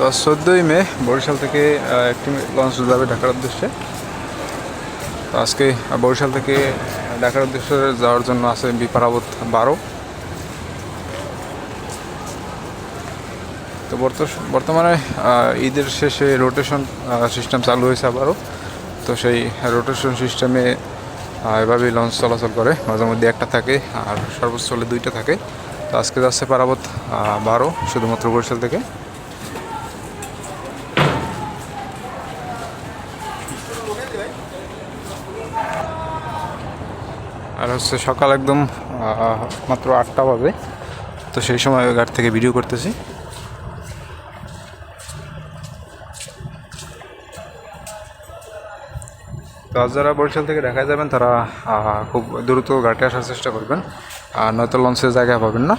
তো চোদ্দোই মে, বরিশাল থেকে একটি লঞ্চ যাবে ঢাকার উদ্দেশ্যে। তো আজকে বরিশাল থেকে ঢাকার উদ্দেশ্যে যাওয়ার জন্য আছে বিপারাবত বারো। তো বর্ত- বর্তমানে ঈদের শেষে রোটেশন সিস্টেম চালু হয়েছে আবারও। তো সেই রোটেশন সিস্টেমে এভাবেই লঞ্চ চলাচল করে। মাঝে মধ্যে একটা থাকে, আর সর্বোচ্চ হলে দুইটা থাকে। তো আজকে যাচ্ছে পারাবত বারো, শুধুমাত্র বরিশাল থেকে। আর হচ্ছে সকাল একদম মাত্র আটটা বাজে। তো সেই সময় ওই গাড়ি থেকে ভিডিও করতেছি। তো আজ যারা বরিশাল থেকে দেখা যাবেন, তারা খুব দ্রুত ঘাটে আসার চেষ্টা করবেন। আর নয়তো লঞ্চের জায়গা পাবেন না।